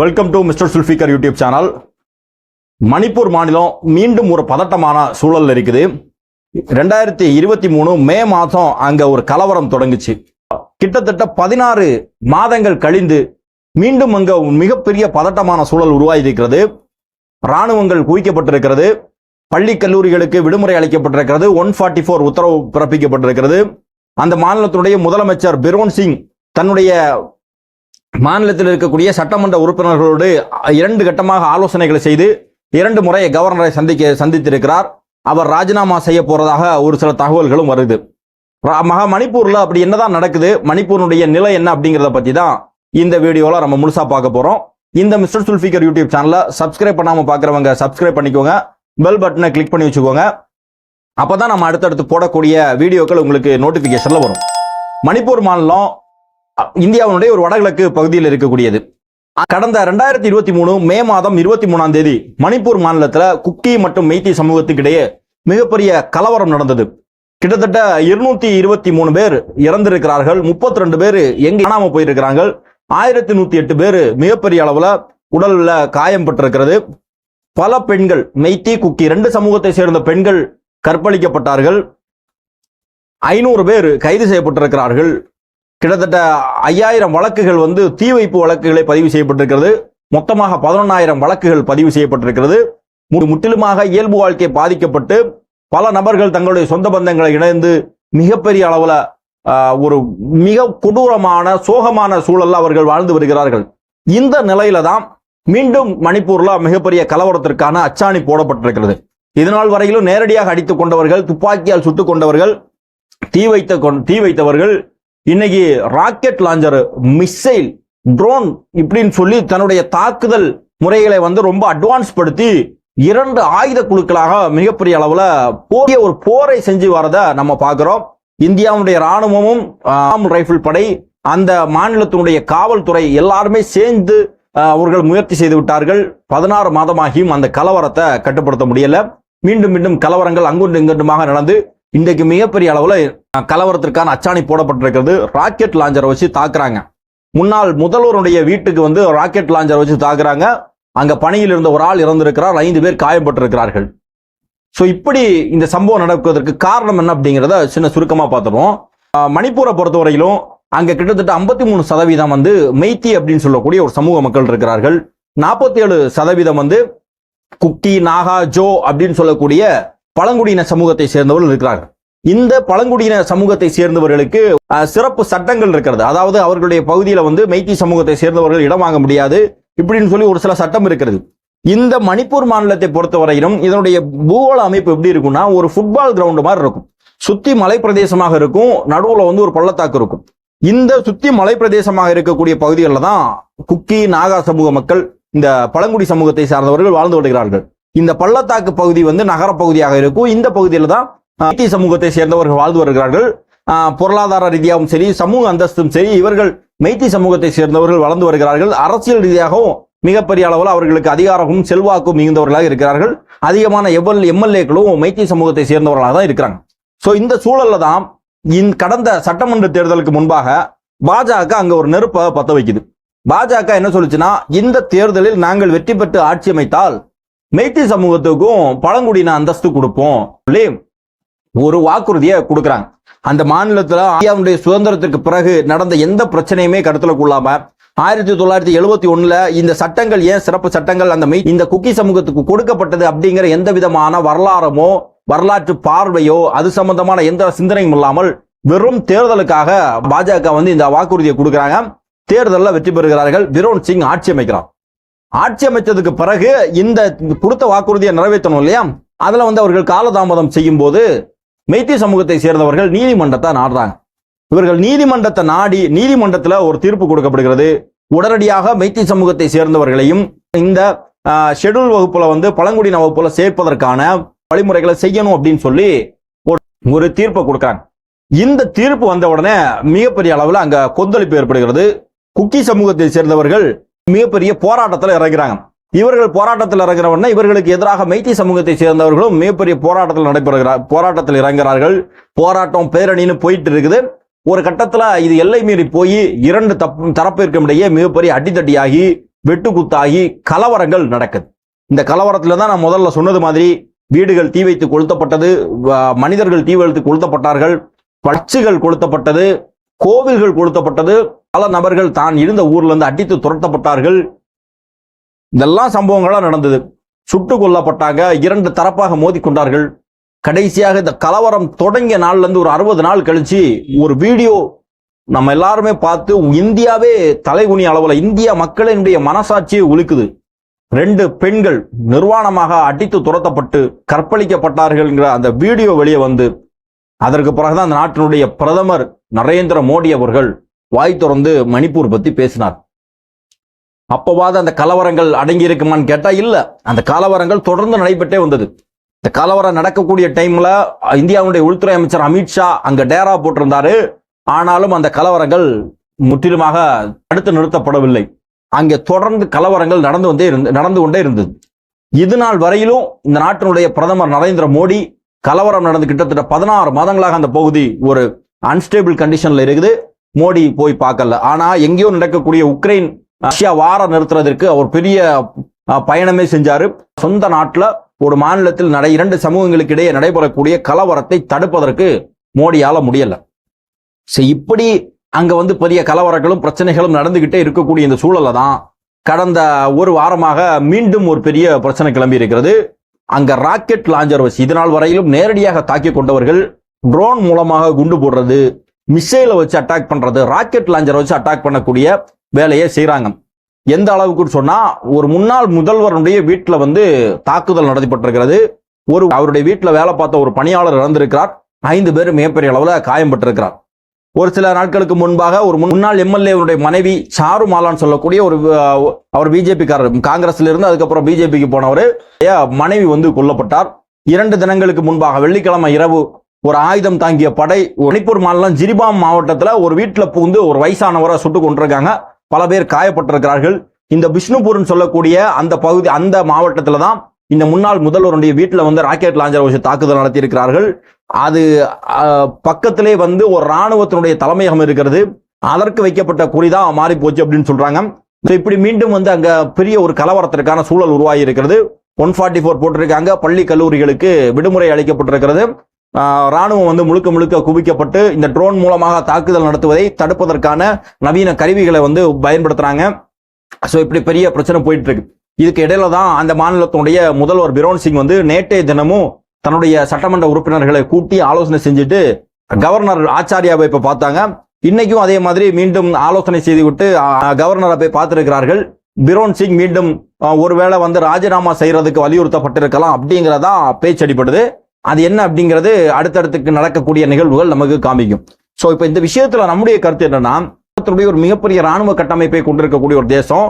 Welcome to mister Zulfikar YouTube channel Manipur மாநிலம் மீண்டும் ஒரு பதட்டமான சூழல் இருக்குது. ரெண்டாயிரத்தி இருபத்தி மூணு மே மாதம் அங்கே ஒரு கலவரம் தொடங்குச்சு. கிட்டத்தட்ட பதினாறு மாதங்கள் கழிந்து மீண்டும் அங்கே மிகப்பெரிய பதட்டமான சூழல் உருவாகியிருக்கிறது. இராணுவங்கள் குவிக்கப்பட்டிருக்கிறது. பள்ளி கல்லூரிகளுக்கு விடுமுறை அளிக்கப்பட்டிருக்கிறது. ஒன் ஃபார்ட்டி ஃபோர் உத்தரவு பிறப்பிக்கப்பட்டிருக்கிறது. அந்த மாநிலத்தினுடைய முதலமைச்சர் பிரோன் சிங் தன்னுடைய மாநிலத்தில் இருக்கக்கூடிய சட்டமன்ற உறுப்பினர்களோடு இரண்டு கட்டமாக ஆலோசனைகளை செய்து இரண்டு முறை கவர்னரை சந்திக்க சந்தித்திருக்கிறார். அவர் ராஜினாமா செய்ய போறதாக ஒரு சில தகவல்களும் வருது. மகா மணிப்பூர்ல அப்படி என்னதான் நடக்குது மணிப்பூருடைய நிலை என்ன அப்படிங்கிறத பத்தி தான் இந்த வீடியோல நம்ம முழுசா பார்க்க போறோம். இந்த மிஸ்டர் சுல்ஃபிகர் யூடியூப் சேனலை சப்ஸ்கிரைப் பண்ணாம பார்க்குறவங்க சப்ஸ்கிரைப் பண்ணிக்கோங்க. பெல் பட்டனை கிளிக் பண்ணி வச்சுக்கோங்க. அப்பதான் நம்ம அடுத்தடுத்து போடக்கூடிய வீடியோக்கள் உங்களுக்கு நோட்டிபிகேஷன்ல வரும். மணிப்பூர் மாநிலம் இந்தியாவினுடைய ஒரு வடகிழக்கு பகுதியில் இருக்கக்கூடியது. கடந்த ரெண்டாயிரத்தி இருபத்தி மூணு மே மாதம் இருபத்தி மூணாம் தேதி மணிப்பூர் மாநிலத்தில் குக்கி மற்றும் மெய்த்தி சமூகத்துக்கிடையே மிகப்பெரிய கலவரம் நடந்தது. கிட்டத்தட்ட இருநூத்தி இருபத்தி மூணு பேர் இறந்திருக்கிறார்கள். முப்பத்தி ரெண்டு பேர் எங்க காணாம போயிருக்கிறாங்க ஆயிரத்தி நூத்தி எட்டு பேர் மிகப்பெரிய அளவுல உடல்ல காயம் பெற்றிருக்கிறது. பல பெண்கள் மெய்த்தி குக்கி ரெண்டு சமூகத்தை சேர்ந்த பெண்கள் கற்பழிக்கப்பட்டார்கள். ஐநூறு பேர் கைது செய்யப்பட்டிருக்கிறார்கள். கிட்டத்தட்ட ஐயாயிரம் வழக்குகள் வந்து தீ வைப்பு வழக்குகளை பதிவு செய்யப்பட்டிருக்கிறது. மொத்தமாக பதினொன்னாயிரம் வழக்குகள் பதிவு செய்யப்பட்டிருக்கிறது. முற்றிலுமாக இயல்பு வாழ்க்கை பாதிக்கப்பட்டு பல நபர்கள் தங்களுடைய சொந்த பந்தங்களை இணைந்து மிகப்பெரிய அளவில் ஒரு மிக கொடூரமான சோகமான சூழலில் அவர்கள் வாழ்ந்து வருகிறார்கள். இந்த நிலையில தான் மீண்டும் மணிப்பூர்ல மிகப்பெரிய கலவரத்திற்கான அச்சாணி போடப்பட்டிருக்கிறது. இதனால் வரையிலும் நேரடியாக அடித்துக் கொண்டவர்கள் துப்பாக்கியால் சுட்டுக் கொண்டவர்கள் தீ வைத்த கொண்- தீ வைத்தவர்கள் இன்னைக்கு ராக்கெட் லாஞ்சர் மிசைல் ட்ரோன் இப்படின்னு சொல்லி தன்னுடைய தாக்குதல் முறைகளை வந்து ரொம்ப அட்வான்ஸ் படுத்தி இரண்டு ஆயுத குழுக்களாக மிகப்பெரிய அளவுல போதிய ஒரு போரை செஞ்சு வரத நம்ம பார்க்கிறோம். இந்தியாவுடைய ராணுவமும் ஆம் ரைபிள் படை அந்த மாநிலத்தினுடைய காவல்துறை எல்லாருமே சேர்ந்து அவர்கள் முயற்சி செய்து விட்டார்கள். பதினாறு மாதமாகியும் அந்த கலவரத்தை கட்டுப்படுத்த முடியல. மீண்டும் மீண்டும் கலவரங்கள் அங்குண்டு இங்குண்டுமாக நடந்து இன்றைக்கு மிகப்பெரிய அளவில் கலவரத்திற்கான அச்சாணி போடப்பட்டிருக்கிறது. ராக்கெட் லாஞ்சரை வச்சு தாக்குறாங்க. முன்னாள் முதல்வருடைய வீட்டுக்கு வந்து ராக்கெட் லாஞ்சரை வச்சு தாக்குறாங்க. அங்க பணியில் இருந்த ஒரு ஆள் இறந்திருக்கிறார். ஐந்து பேர் காயப்பட்டிருக்கிறார்கள். ஸோ இப்படி இந்த சம்பவம் நடக்குவதற்கு காரணம் என்ன அப்படிங்கிறத சின்ன சுருக்கமாக பார்த்துருவோம். மணிப்பூரை பொறுத்தவரையிலும் அங்கே கிட்டத்தட்ட ஐம்பத்தி மூணு சதவீதம் வந்து மெய்த்தி அப்படின்னு சொல்லக்கூடிய ஒரு சமூக மக்கள் இருக்கிறார்கள். நாற்பத்தி ஏழு சதவீதம் வந்து குக்கி நாகா ஜோ அப்படின்னு சொல்லக்கூடிய பழங்குடியின சமூகத்தை சேர்ந்தவர்கள் இருக்கிறார்கள். இந்த பழங்குடியின சமூகத்தை சேர்ந்தவர்களுக்கு சிறப்பு சட்டங்கள் இருக்கிறது. அதாவது அவர்களுடைய பகுதியில் வந்து மெய்த்தி சமூகத்தை சேர்ந்தவர்கள் இடம் வாங்க முடியாது இப்படின்னு சொல்லி ஒரு சில சட்டம் இருக்கிறது. இந்த மணிப்பூர் மாநிலத்தை பொறுத்தவரையிலும் இதனுடைய பூகோள அமைப்பு எப்படி இருக்கும்னா ஒரு ஃபுட்பால் கிரவுண்டு மாதிரி இருக்கும். சுத்தி மலை பிரதேசமாக இருக்கும் நடுவில் வந்து ஒரு பள்ளத்தாக்கு இருக்கும். இந்த சுத்தி மலை பிரதேசமாக இருக்கக்கூடிய பகுதிகளில் தான் குக்கி நாகா சமூக மக்கள் இந்த பழங்குடி சமூகத்தை சார்ந்தவர்கள் வாழ்ந்து வருகிறார்கள். இந்த பள்ளத்தாக்கு பகுதி வந்து நகர பகுதியாக இருக்கும். இந்த பகுதியில் தான் ஐடி சமூகத்தை சேர்ந்தவர்கள் வாழ்ந்து வருகிறார்கள். பொருளாதார ரீதியாகவும் சரி சமூக அந்தஸ்தும் சரி இவர்கள் மெய்த்தி சமூகத்தை சேர்ந்தவர்கள் வளர்ந்து வருகிறார்கள். அரசியல் ரீதியாகவும் மிகப்பெரிய அளவில் அவர்களுக்கு அதிகாரமும் செல்வாக்கும் மிகுந்தவர்களாக இருக்கிறார்கள். அதிகமான எவல் எம்எல்ஏக்களும் மைத்தி சமூகத்தை சேர்ந்தவர்களாக தான் இருக்கிறாங்க. ஸோ இந்த சூழல்ல தான் இந் கடந்த சட்டமன்ற தேர்தலுக்கு முன்பாக பாஜக அங்க ஒரு நெருப்பை பத்த வைக்குது. பாஜக என்ன சொல்லுச்சுன்னா இந்த தேர்தலில் நாங்கள் வெற்றி பெற்று ஆட்சி அமைத்தால் மெய்த்தி சமூகத்துக்கும் பழங்குடியின அந்தஸ்து கொடுப்போம் ஒரு வாக்குறுதியை கொடுக்குறாங்க. அந்த மாநிலத்தில் இந்தியாவுடைய சுதந்திரத்திற்கு பிறகு நடந்த எந்த பிரச்சனையுமே கருத்தில் கொள்ளாம ஆயிரத்தி தொள்ளாயிரத்தி எழுபத்தி ஒண்ணுல இந்த சட்டங்கள் ஏன் சிறப்பு சட்டங்கள் அந்த மெய் இந்த குக்கி சமூகத்துக்கு கொடுக்கப்பட்டது அப்படிங்கிற எந்த விதமான வரலாறமோ வரலாற்று பார்வையோ அது சம்பந்தமான எந்த சிந்தனையும் இல்லாமல் வெறும் தேர்தலுக்காக பாஜக வந்து இந்த வாக்குறுதியை கொடுக்குறாங்க. தேர்தலில் வெற்றி பெறுகிறார்கள். விரோன் சிங் ஆட்சி அமைக்கிறார் ஆட்சி அமைச்சதுக்கு பிறகு இந்த கொடுத்த வாக்குறுதியை நிறைவேற்றணும் இல்லையா? அதில் வந்து அவர்கள் காலதாமதம் செய்யும் போது மெய்த்தி சமூகத்தை சேர்ந்தவர்கள் நீதிமன்றத்தை நாடுறாங்க. இவர்கள் நீதிமன்றத்தை நாடி நீதிமன்றத்தில் ஒரு தீர்ப்பு கொடுக்கப்படுகிறது. உடனடியாக மெய்த்தி சமூகத்தை சேர்ந்தவர்களையும் இந்த ஷெட்யூல் வகுப்புல வந்து பழங்குடியின வகுப்புல சேர்ப்பதற்கான வழிமுறைகளை செய்யணும் அப்படின்னு சொல்லி ஒரு- ஒரு தீர்ப்பை கொடுக்குறாங்க. இந்த தீர்ப்பு வந்த உடனே மிகப்பெரிய அளவில் அங்க கொந்தளிப்பு ஏற்படுகிறது. குக்கி சமூகத்தை சேர்ந்தவர்கள் மிகப்பெரிய போராட்டத்தில் இறங்குறாங்க. இவர்கள் போராட்டத்தில் இறங்குற உடனே இவர்களுக்கு எதிராக மைத்தி சமூகத்தை சேர்ந்தவர்களும் மிகப்பெரிய போராட்டத்தில் நடைபெறுகிறார் போராட்டத்தில் இறங்குகிறார்கள் போராட்டம் பேரணின்னு போயிட்டு இருக்குது. ஒரு கட்டத்தில் இது எல்லை மீறி போய் இரண்டு தப் தரப்பிற்கும் இடையே மிகப்பெரிய அடித்தடியாகி வெட்டுக்குத்தாகி கலவரங்கள் நடக்குது. இந்த கலவரத்தில் தான் நான் முதல்ல சொன்னது மாதிரி வீடுகள் தீ வைத்து கொளுத்தப்பட்டது மனிதர்கள் தீ வைத்து கொளுத்தப்பட்டார்கள் பட்சிகள் கொளுத்தப்பட்டது கோவில்கள் கொளுத்தப்பட்டது பல நபர்கள் தான் இருந்த ஊர்ல இருந்து அடித்து துரத்தப்பட்டார்கள். இதெல்லாம் சம்பவங்களா நடந்தது. சுட்டு கொல்லப்பட்டாங்க. இரண்டு தரப்பாக மோதிக்கொண்டார்கள். கடைசியாக இந்த கலவரம் தொடங்கிய நாள்ல இருந்து ஒரு அறுபது நாள் கழிச்சு ஒரு வீடியோ நம்ம எல்லாருமே பார்த்து இந்தியாவே தலைகுனி அளவுல இந்திய மக்களினுடைய மனசாட்சியை உலுக்குது ரெண்டு பெண்கள் நிர்வாணமாக அடித்து துரத்தப்பட்டு கற்பழிக்கப்பட்டார்கள்ங்கிற அந்த வீடியோ வெளியே வந்து அதற்கு பிறகுதான் அந்த நாட்டினுடைய பிரதமர் நரேந்திர மோடி அவர்கள் வாய் திறந்து மணிப்பூர் பத்தி பேசினார். அப்பவாது அந்த கலவரங்கள் அடங்கி இருக்குமான்னு கேட்டா இல்ல. அந்த கலவரங்கள் தொடர்ந்து நடைபெற்றே வந்தது. இந்த கலவரம் நடக்கக்கூடிய டைம்ல இந்தியாவுடைய உள்துறை அமைச்சர் அமித்ஷா அங்க டேரா போட்டிருந்தாரு. ஆனாலும் அந்த கலவரங்கள் முற்றிலுமாக தடுத்து நிறுத்தப்படவில்லை. அங்கே தொடர்ந்து கலவரங்கள் நடந்து வந்தே இருந்து நடந்து கொண்டே இருந்தது. இது நாள் வரையிலும் இந்த நாட்டினுடைய பிரதமர் நரேந்திர மோடி கலவரம் நடந்து கிட்டத்தட்ட பதினாறு மாதங்களாக அந்த பகுதி ஒரு அன்ஸ்டேபிள் கண்டிஷன்ல இருக்குது. மோடி போய் பார்க்கல. ஆனா எங்கேயோ நடக்கக்கூடிய உக்ரைன் ரஷ்யா வார நிறுத்துறதற்கு அவர் பெரிய பயணமே செஞ்சாரு. சொந்த நாட்டில் ஒரு மாநிலத்தில் நடை இரண்டு சமூகங்களுக்கு இடையே நடைபெறக்கூடிய கலவரத்தை தடுப்பதற்கு மோடியால முடியல. சரி இப்படி அங்க வந்து பெரிய கலவரங்களும் பிரச்சனைகளும் நடந்துகிட்டே இருக்கக்கூடிய இந்த சூழல்ல தான் கடந்த ஒரு வாரமாக மீண்டும் ஒரு பெரிய பிரச்சனை கிளம்பி இருக்கிறது. அங்க ராக்கெட் லாஞ்சர் வச்சு இதனால் வரையிலும் நேரடியாக தாக்கி கொண்டவர்கள் ட்ரோன் மூலமாக குண்டு போடுறது மிசைலை வச்சு அட்டாக் பண்றது ராக்கெட் லாஞ்சரை வச்சு அட்டாக் பண்ணக்கூடிய வேலையை செய்கிறாங்க எந்த அளவுக்கு சொன்னா ஒரு முன்னாள் முதல்வருடைய வீட்டுல வந்து தாக்குதல் நடத்தப்பட்டிருக்கிறது. ஒரு அவருடைய வீட்டுல வேலை பார்த்த ஒரு பணியாளர் இறந்திருக்கிறார். ஐந்து பேர் மிகப்பெரிய அளவில் காயம்பட்டிருக்கிறார் ஒரு சில நாட்களுக்கு முன்பாக ஒரு முன்னாள் எம்எல்ஏவருடைய மனைவி சாரு மாலான் சொல்லக்கூடிய ஒரு அவர் பிஜேபிக்காரர் காங்கிரஸ்ல இருந்து அதுக்கப்புறம் பிஜேபிக்கு போனவர். மனைவி வந்து கொல்லப்பட்டார். இரண்டு தினங்களுக்கு முன்பாக வெள்ளிக்கிழமை இரவு ஒரு ஆயுதம் தாங்கிய படை மணிப்பூர் மாநிலம் ஜிரிபாம் மாவட்டத்தில் ஒரு வீட்டில் புகுந்து ஒரு வயசானவரை சுட்டு கொண்டிருக்காங்க பல பேர் காயப்பட்டிருக்கிறார்கள். இந்த பிஷ்ணுபூர்னு சொல்லக்கூடிய அந்த பகுதி அந்த மாவட்டத்தில் தான் இந்த முன்னாள் முதல்வருடைய வீட்டில் வந்து ராக்கெட் லாஞ்சர் வச்சு தாக்குதல் நடத்தியிருக்கிறார்கள். அது பக்கத்திலே வந்து ஒரு ராணுவத்தினுடைய தலைமையகம் இருக்கிறது. அதற்கு வைக்கப்பட்ட குறிதான் மாறி போச்சு அப்படின்னு சொல்றாங்க. ஸோ இப்படி மீண்டும் வந்து அங்க பெரிய ஒரு கலவரத்திற்கான சூழல் உருவாகி இருக்கிறது. ஒன் ஃபார்ட்டி ஃபோர் போட்டிருக்காங்க. பள்ளி கல்லூரிகளுக்கு விடுமுறை அளிக்கப்பட்டிருக்கிறது. ராணுவம் வந்து முழுக்க முழுக்க குவிக்கப்பட்டு இந்த ட்ரோன் மூலமாக தாக்குதல் நடத்துவதை தடுப்பதற்கான நவீன கருவிகளை வந்து பயன்படுத்துறாங்க. ஸோ இப்படி பெரிய பிரச்சனை போயிட்டு இருக்கு இதுக்கு இடையில தான் அந்த மாநிலத்தினுடைய முதல்வர் பிரோன் சிங் வந்து நேற்றைய தினமும் தன்னுடைய சட்டமன்ற உறுப்பினர்களை கூட்டி ஆலோசனை செஞ்சுட்டு கவர்னர் ஆச்சாரியாவை இப்ப பார்த்தாங்க. இன்னைக்கும் அதே மாதிரி மீண்டும் ஆலோசனை செய்துவிட்டு கவர்னரை போய் பார்த்திருக்கிறார்கள். பிரோன் சிங் மீண்டும் ஒருவேளை வந்து ராஜினாமா செய்யறதுக்கு வலியுறுத்தப்பட்டிருக்கலாம் அப்படிங்கிறதா பேச்சடிப்படுது அது என்ன அப்படிங்கிறது அடுத்தடுத்துக்கு நடக்கக்கூடிய நிகழ்வுகள் நமக்கு காமிக்கும். ஸோ இப்போ இந்த விஷயத்துல நம்முடைய கருத்து என்னன்னா உலகத்தினுடைய ஒரு மிகப்பெரிய ராணுவ கட்டமைப்பை கொண்டிருக்கக்கூடிய ஒரு தேசம்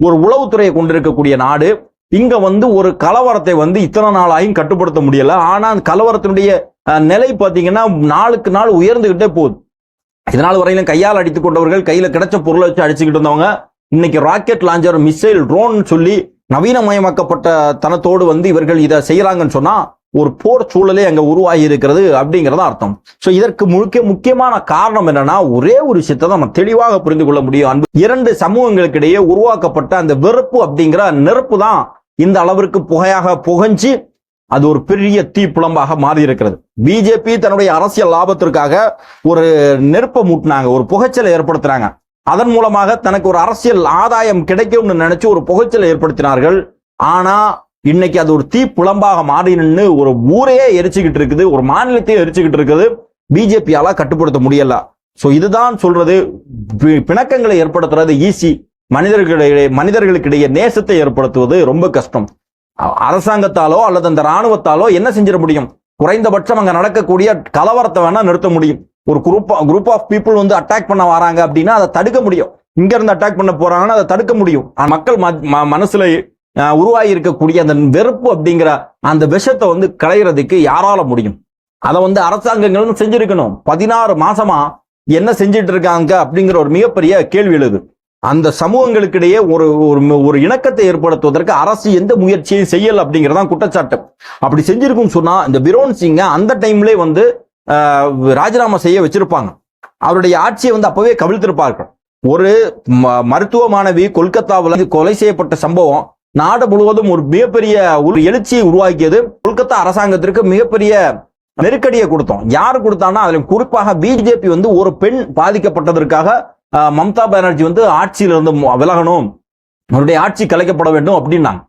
ஒரு உளவுத்துறையை கொண்டிருக்கக்கூடிய நாடு இங்க வந்து ஒரு கலவரத்தை வந்து இத்தனை நாளாயும் கட்டுப்படுத்த முடியல. ஆனா அந்த கலவரத்தினுடைய நிலை பார்த்தீங்கன்னா நாளுக்கு நாள் உயர்ந்துகிட்டே போகுது. இதனால் வரையிலும் கையால் அடித்துக் கொண்டவர்கள் கையில கிடைச்ச பொருளை வச்சு அடிச்சுக்கிட்டு இருந்தவங்க இன்னைக்கு ராக்கெட் லாஞ்சர் மிசைல் ட்ரோன் சொல்லி நவீனமயமாக்கப்பட்ட தனத்தோடு வந்து இவர்கள் இதை செய்யறாங்கன்னு சொன்னா ஒரு போர் சூழலே அங்க உருவாகி இருக்கிறது அப்படிங்கிறத அர்த்தம். சோ இதற்கு முழுக்க முக்கியமான காரணம் என்னன்னா ஒரே ஒரு விஷயத்தை நம்ம தெளிவாக புரிந்து கொள்ள முடியும். அன்பு இரண்டு சமூகங்களுக்கு இடையே உருவாக்கப்பட்ட அந்த வெறுப்பு அப்படிங்கிற நெருப்பு தான் இந்த அளவிற்கு புகையாக புகஞ்சு அது ஒரு பெரிய தீப்புலம்பாக மாறி இருக்கிறது பிஜேபி தன்னுடைய அரசியல் லாபத்திற்காக ஒரு நெருப்பை மூட்டினாங்க ஒரு புகைச்சலை ஏற்படுத்துறாங்க. அதன் மூலமாக தனக்கு ஒரு அரசியல் ஆதாயம் கிடைக்கும்னு நினைச்சு ஒரு புகைச்சலை ஏற்படுத்தினார்கள். ஆனா இன்னைக்கு அது ஒரு தீ புலம்பாக மாறி நின்று ஒரு ஊரையே எரிச்சுக்கிட்டு இருக்குது ஒரு மாநிலத்தையே எரிச்சுக்கிட்டு இருக்குது. பிஜேபியால கட்டுப்படுத்த முடியல. ஸோ இதுதான் சொல்றது. பிணக்கங்களை ஏற்படுத்துறது ஈஸி மனிதர்களிடையே மனிதர்களுக்கிடையே நேசத்தை ஏற்படுத்துவது ரொம்ப கஷ்டம். அரசாங்கத்தாலோ அல்லது அந்த ராணுவத்தாலோ என்ன செஞ்சிட முடியும்? குறைந்தபட்சம் அங்க நடக்கக்கூடிய கலவரத்தை வேணா நிறுத்த முடியும். ஒரு குரூப் குரூப் ஆஃப் பீப்புள் வந்து அட்டாக் பண்ண வராங்க அப்படின்னா அதை தடுக்க முடியும். இங்க இருந்து அட்டாக் பண்ண போறாங்கன்னா அதை தடுக்க முடியும். மக்கள் ம- ம- மனசுல உருவாகி இருக்கக்கூடிய அந்த வெறுப்பு அப்படிங்கிற அந்த விஷத்தை வந்து களையிறதுக்கு யாரால முடியும்? அதை வந்து அரசாங்கங்களும் செஞ்சிருக்கணும். பதினாறு மாசமா என்ன செஞ்சிட்டு இருக்காங்க அப்படிங்கிற ஒரு மிகப்பெரிய கேள்வி எழுது. அந்த சமூகங்களுக்கிடையே ஒரு ஒரு ஒரு இணக்கத்தை ஏற்படுத்துவதற்கு அரசு எந்த முயற்சியும் செய்யல அப்படிங்கிறதான் குற்றச்சாட்டு. அப்படி செஞ்சிருக்கும் சொன்னா இந்த பிரோன் சிங்க அந்த டைம்லே வந்து ராஜினாமா செய்ய வச்சிருப்பாங்க. அவருடைய ஆட்சியை வந்து அப்பவே கவிழ்த்திருப்பார்கள். ஒரு ம- மருத்துவ மாணவி கொல்கத்தாவில் கொலை செய்யப்பட்ட சம்பவம் நாடு முழுவதும் ஒரு மிகப்பெரிய ஒரு எழுச்சியை உருவாக்கியது. கொல்கத்தா அரசாங்கத்திற்கு மிகப்பெரிய நெருக்கடியை கொடுத்தோம். யார் கொடுத்தானா அதில் குறிப்பாக பிஜேபி வந்து ஒரு பெண் பாதிக்கப்பட்டதற்காக மம்தா பானர்ஜி வந்து ஆட்சியிலிருந்து விலகணும். அவருடைய ஆட்சி கலைக்கப்பட வேண்டும் அப்படின்னாங்க.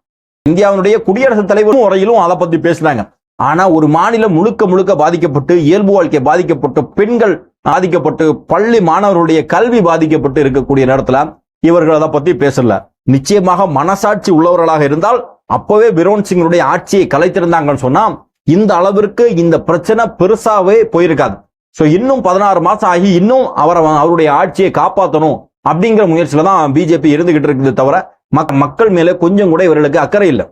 இந்தியாவினுடைய குடியரசுத் தலைவரும் வரையிலும் அதை பத்தி பேசினாங்க. ஆனால் ஒரு மாநிலம் முழுக்க முழுக்க பாதிக்கப்பட்டு இயல்பு வாழ்க்கை பாதிக்கப்பட்டு பெண்கள் பாதிக்கப்பட்டு பள்ளி மாணவர்களுடைய கல்வி பாதிக்கப்பட்டு இருக்கக்கூடிய நேரத்தில் இவர்கள் அதை பற்றி பேசல. நிச்சயமாக மனசாட்சி உள்ளவர்களாக இருந்தால் அப்பவே பிரோன் சிங்களுடைய ஆட்சியை கலைத்திருந்தாங்கன்னு சொன்னா இந்த அளவிற்கு இந்த பிரச்சனை பெருசாவே போயிருக்காது. ஸோ இன்னும் பதினாறு மாசம் ஆகி இன்னும் அவரை அவருடைய ஆட்சியை காப்பாற்றணும் அப்படிங்கிற முயற்சியில தான் பிஜேபி இருந்துகிட்டு இருக்குது தவிர மக்கள் மேலே கொஞ்சம் கூட இவர்களுக்கு அக்கறை இல்லை.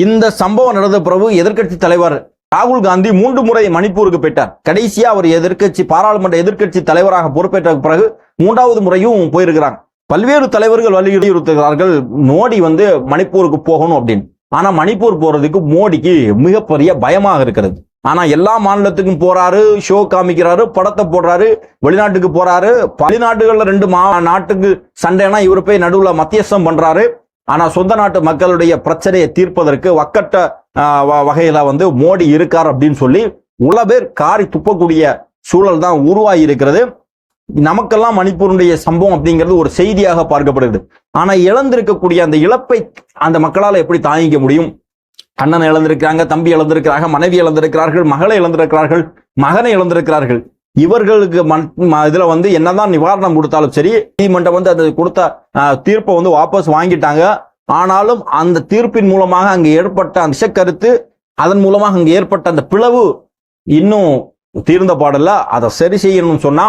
இந்த சம்பவம் நடந்த பிறகு எதிர்க்கட்சி தலைவர் ராகுல் காந்தி மூன்று முறை மணிப்பூருக்கு போயிட்டார். கடைசியா அவர் எதிர்க்கட்சி பாராளுமன்ற எதிர்க்கட்சி தலைவராக பொறுப்பேற்ற பிறகு மூன்றாவது முறையும் போயிருக்கிறாங்க. பல்வேறு தலைவர்கள் வலியுறுத்துகிறார்கள் மோடி வந்து மணிப்பூருக்கு போகணும் அப்படின்னு. ஆனா மணிப்பூர் போறதுக்கு மோடிக்கு மிகப்பெரிய பயமாக இருக்கிறது. ஆனா எல்லா மாநிலத்துக்கும் போறாரு ஷோ காமிக்கிறாரு படத்தை போடுறாரு வெளிநாட்டுக்கு போறாரு. வெளிநாட்டுகள்ல ரெண்டு மா நாட்டுக்கு சண்டைனா இவர் போய் நடுவுல மத்தியஸ்தம் பண்றாரு. ஆனா சொந்த நாட்டு மக்களுடைய பிரச்சனையை தீர்ப்பதற்கு வக்கட்ட ஆஹ், வ- வகையில வந்து மோடி இருக்கார் அப்படின்னு சொல்லி உல பேர் காரி துப்பக்கூடிய சூழல் தான் உருவாகி இருக்கிறது. நமக்கெல்லாம் மணிப்பூருடைய சம்பவம் அப்படிங்கிறது ஒரு செய்தியாக பார்க்கப்படுகிறது. ஆனா இழந்திருக்கக்கூடிய அந்த இழப்பை அந்த மக்களால் எப்படி தாங்கிக்க முடியும்? அண்ணன் இழந்திருக்கிறாங்க தம்பி இழந்திருக்கிறாங்க மனைவி இழந்திருக்கிறார்கள் மகளை இழந்திருக்கிறார்கள் மகனை இழந்திருக்கிறார்கள். இவர்களுக்கு மன்- இதில் வந்து என்னதான் நிவாரணம் கொடுத்தாலும் சரி நீதிமன்றம் வந்து அது கொடுத்த தீர்ப்பை வந்து வாபஸ் வாங்கிட்டாங்க. ஆனாலும் அந்த தீர்ப்பின் மூலமாக அங்கு ஏற்பட்ட அந்த விஷக்கருத்து அதன் மூலமாக அங்கு ஏற்பட்ட அந்த பிளவு இன்னும் தீர்ந்த பாடல்ல அதை சரி செய்யணும்னு சொன்னா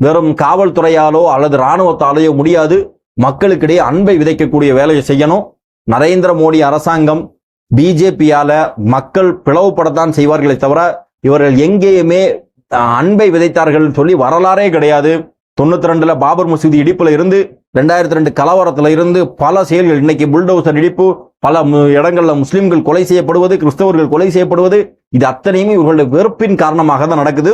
வெறும் காவல்துறையாலோ அல்லது இராணுவத்தாலேயோ முடியாது. மக்களுக்கிடையே அன்பை விதைக்கக்கூடிய வேலையை செய்யணும். நரேந்திர மோடி அரசாங்கம் பிஜேபியால மக்கள் பிளவுபடத்தான் செய்வார்களே தவிர இவர்கள் எங்கேயுமே அன்பை விதைத்தார்கள் சொல்லி வரலாறே கிடையாது. தொண்ணூத்தி ரெண்டுல பாபர் மசூதி இடிப்புல இருந்து ரெண்டாயிரத்தி ரெண்டு கலவரத்துல இருந்து பல செயல்கள் இன்னைக்கு புல்டோசர் இடிப்பு பல இடங்களில் இடங்கள்ல முஸ்லிம்கள் கொலை செய்யப்படுவது கிறிஸ்தவர்கள் கொலை செய்யப்படுவது இது அத்தனையுமே இவர்களுடைய வெறுப்பின் காரணமாக தான் நடக்குது.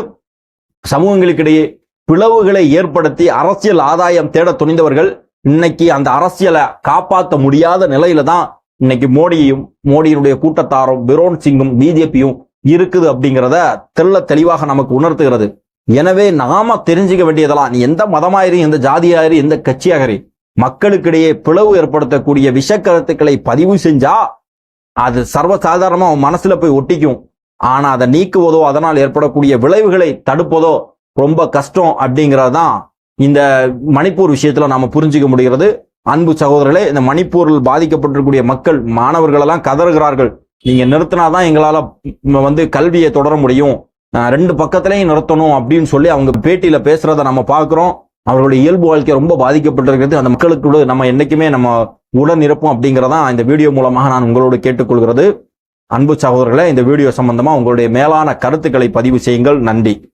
சமூகங்களுக்கிடையே பிளவுகளை ஏற்படுத்தி அரசியல் ஆதாயம் தேட துணிந்தவர்கள் இன்னைக்கு அந்த அரசியலை காப்பாற்ற முடியாத நிலையில தான் இன்னைக்கு மோடியும் மோடியினுடைய கூட்டத்தாரும் பிரோன் சிங்கும் பிஜேபியும் இருக்குது அப்படிங்கிறத தெள்ள தெளிவாக நமக்கு உணர்த்துகிறது. எனவே நாம தெரிஞ்சுக்க வேண்டியதெல்லாம் நீ எந்த மதமாயிரு எந்த ஜாதியாயிரு எந்த கட்சியாகரி மக்களுக்கிடையே பிளவு ஏற்படுத்தக்கூடிய விஷக்கருத்துக்களை பதிவு செஞ்சா அது சர்வசாதாரணமா அவன் மனசுல போய் ஒட்டிக்கும். ஆனா அதை நீக்குவதோ அதனால் ஏற்படக்கூடிய விளைவுகளை தடுப்பதோ ரொம்ப கஷ்டம் அப்படிங்கிறது தான் இந்த மணிப்பூர் விஷயத்துல நாம புரிஞ்சுக்க முடிகிறது. அன்பு சகோதரர்களே இந்த மணிப்பூரில் பாதிக்கப்பட்டிருக்கக்கூடிய மக்கள் மாணவர்களெல்லாம் கதறுகிறார்கள். நீங்க நிறுத்தினாதான் எங்களால வந்து கல்வியை தொடர முடியும். ரெண்டு பக்கத்திலையும் நிறுத்தணும் அப்படின்னு சொல்லி அவங்க பேட்டியில பேசுறத நம்ம பாக்குறோம் அவர்களுடைய இயல்பு வாழ்க்கை ரொம்ப பாதிக்கப்பட்டிருக்கிறது. அந்த மக்களுக்கு நம்ம என்னைக்குமே நம்ம உடன் இருப்போம் அப்படிங்கிறதான் இந்த வீடியோ மூலமாக நான் உங்களோடு கேட்டுக்கொள்கிறது. அன்பு சகோதரர்களை இந்த வீடியோ சம்பந்தமா உங்களுடைய மேலான கருத்துக்களை பதிவு செய்யுங்கள். நன்றி.